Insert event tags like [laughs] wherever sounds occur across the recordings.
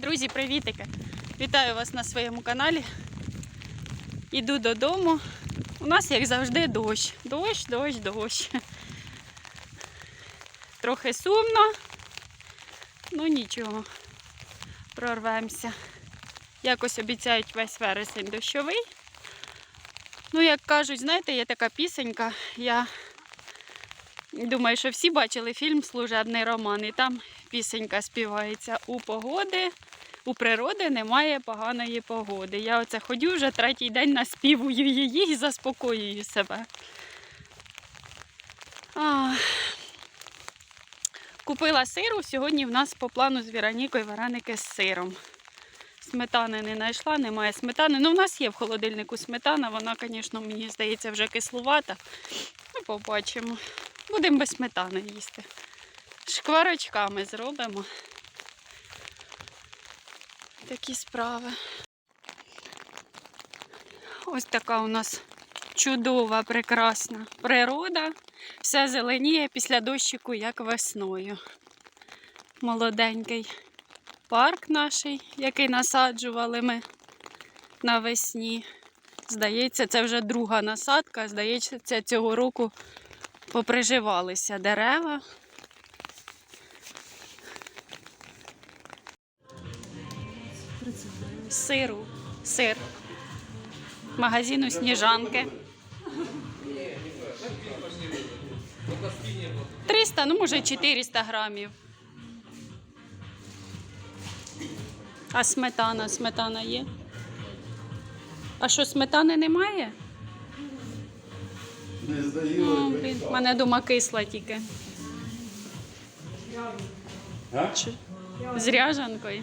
Друзі, привітики! Вітаю вас на своєму каналі. Іду додому. У нас, як завжди, дощ. Дощ, дощ, дощ. Трохи сумно, ну нічого, прорвемося. Якось обіцяють весь вересень дощовий. Ну, як кажуть, знаєте, є така пісенька. Я думаю, що всі бачили фільм Служебний роман, і там пісенька співається у погоди. У природи немає поганої погоди. Я оце ходю вже третій день наспівую її і заспокоюю себе. Купила сиру. Сьогодні в нас по плану з Віронікою вареники з сиром. Сметани не знайшла, немає сметани. Ну, в нас є в холодильнику сметана, вона, звісно, мені здається, вже кислувата. Ну, побачимо. Будемо без сметани їсти. Шкварочками зробимо. Такі справи. Ось така у нас чудова, прекрасна природа. Все зеленіє після дощику, як весною. Молоденький парк наш, який насаджували ми навесні. Здається, це вже друга насадка. Здається, цього року поприживалися дерева. Сиру, сир. Магазину сніжанки. 300, ну може 400 грамів. А сметана, сметана є. А що, сметани немає? Не здаю. Ну, блін, в мене дома кисла тільки. З ряжанкою.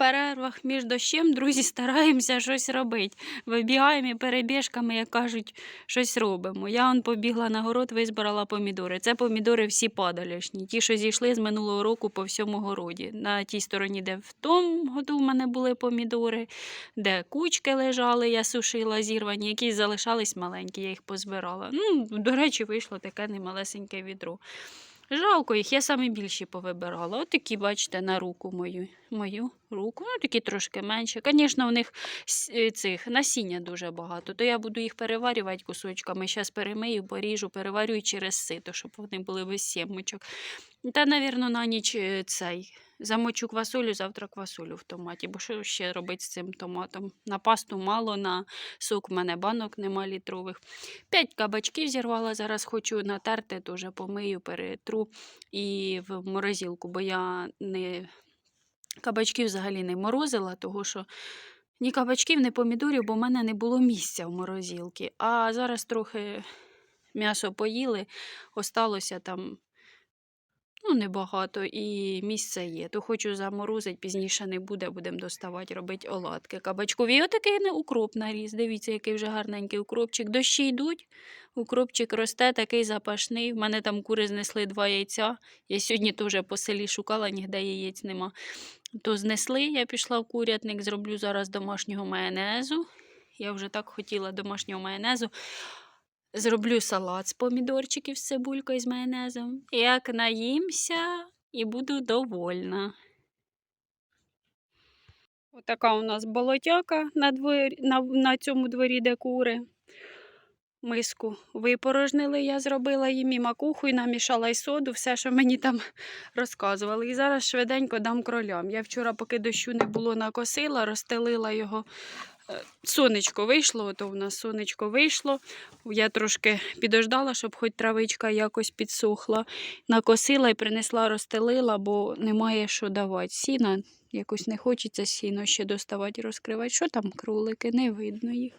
перервах між дощем, друзі, стараємося щось робити. Вибігаємо і перебіжками, як кажуть, щось робимо. Я он побігла на город, визбирала помідори. Це помідори всі падалішні. Ті, що зійшли з минулого року по всьому городі. На тій стороні, де в тому году в мене були помідори, де кучки лежали, я сушила зірвані, якісь залишались маленькі, я їх позбирала. Ну, до речі, вийшло таке немалесеньке відро. Жалко їх, я саме більші повибирала. От такі, бачите, на руку мою, мою руку. Ну, такі трошки менші. Звісно, у них е, цих насіння дуже багато, то я буду їх переварювати кусочками. Зараз перемию, поріжу, переварю через сито, щоб вони були без сімочок. Та, навірно, на ніч е, цей. Замочу квасолю, завтра квасолю в томаті, бо що ще робити з цим томатом? На пасту мало, на сок в мене банок нема літрових. П'ять кабачків зірвала, зараз хочу натерти, теж помию, перетру і в морозилку, бо я не кабачків взагалі не морозила, того що ні кабачків, ні помідорів, бо в мене не було місця в морозилці. А зараз трохи м'ясо поїли, осталося там. Ну, небагато, і місце є. То хочу заморозити, пізніше не буде, будемо доставати, робити оладки. Кабачкові. Отакий не укроп наріз. Дивіться, який вже гарненький укропчик. Дощі йдуть, укропчик росте, такий запашний. В мене там кури знесли два яйця. Я сьогодні теж по селі шукала, ніде яєць нема. То знесли, я пішла в курятник, зроблю зараз домашнього майонезу. Я вже так хотіла домашнього майонезу. Зроблю салат з помідорчиків з цибулькою з майонезом. Як наїмся і буду довольна. Отака у нас болотяка на, дворі, на, на цьому дворі, де кури. Миску випорожнили, я зробила їм і макуху, і намішала і соду, все, що мені там [laughs] розказували. І зараз швиденько дам кролям. Я вчора, поки дощу не було, накосила, розстелила його. Сонечко вийшло, то у нас сонечко вийшло. Я трошки підождала, щоб хоч травичка якось підсохла. Накосила і принесла, розстелила, бо немає що давати. Сіна якось не хочеться сіно ще доставати і розкривати. Що там кролики? Не видно їх.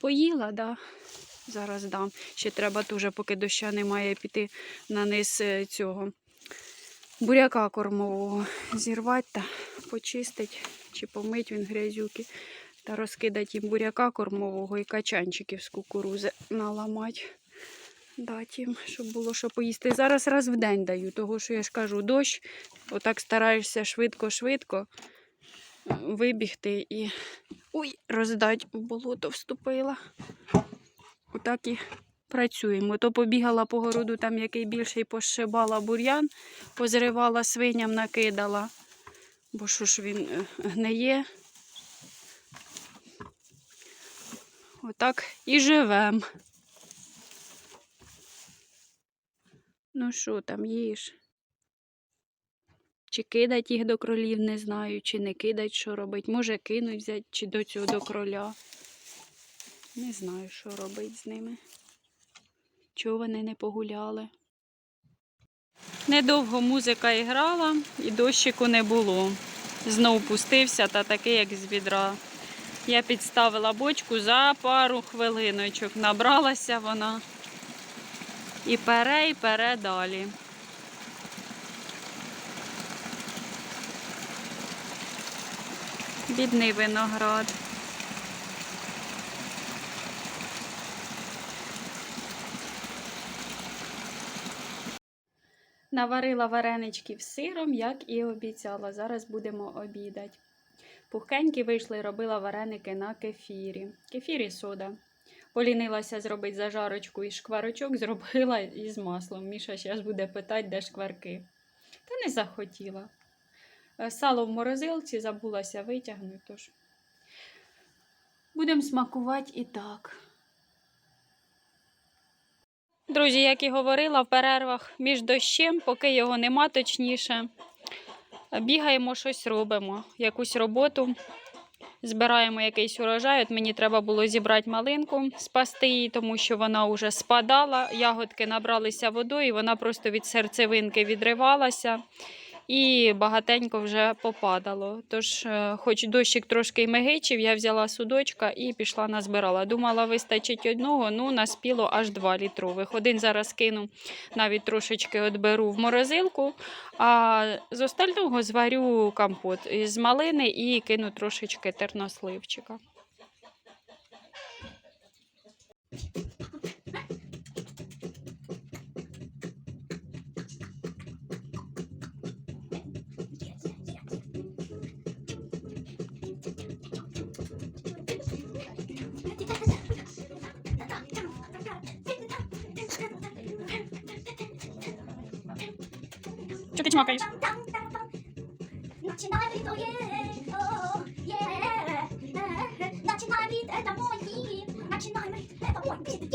Поїла. Да. Зараз дам. Ще треба дуже, поки доща немає, піти на низ е, цього буряка кормового. Зірвати та почистити чи помить він грязюки. Та розкидати їм буряка кормового і качанчиків з кукурузи наламати. Дати їм, щоб було що поїсти. Зараз раз в день даю, того що я ж кажу, дощ, отак стараєшся швидко-швидко е, вибігти і ой, роздать в болото вступила. Отак і працюємо. То побігала по городу, там який більший пошибала бур'ян, позривала свиням, накидала. Бо що ж він е, гниє. Отак і живем. Ну що там їж? Чи кидать їх до кролів, не знаю, чи не кидать, що робить. Може кинуть взять чи до цього до кроля. Не знаю, що робить з ними. Чого вони не погуляли. Недовго музика іграла і дощику не було. Знов пустився та такий, як з відра. Я підставила бочку за пару хвилиночок. Набралася вона. І пере, і пере далі. Бідний виноград. Наварила вареничків з сиром, як і обіцяла. Зараз будемо обідати. Пухкенькі вийшли, і робила вареники на кефірі. Кефір і сода. Полінилася зробити зажарочку із шкварочок, зробила із маслом. Міша зараз буде питати, де шкварки. Та не захотіла. Е, Сало в морозилці забулася витягнути, тож будемо смакувати і так. Друзі, як і говорила, в перервах між дощем, поки його нема точніше, бігаємо, щось робимо, якусь роботу. Збираємо якийсь урожай. От мені треба було зібрати малинку, спасти її, тому що вона вже спадала, ягодки набралися водою, і вона просто від серцевинки відривалася і багатенько вже попадало. Тож, е, хоч дощик трошки й мигичив, я взяла судочка і пішла назбирала. Думала, вистачить одного, ну наспіло аж два літрових. Один зараз кину, навіть трошечки відберу в морозилку, а з остального зварю компот з малини і кину трошечки терносливчика. що ти чмакаєш. Начинай від твоєї, е, е, е, о, є. Начинай від, це мої. Начинай від, це мої.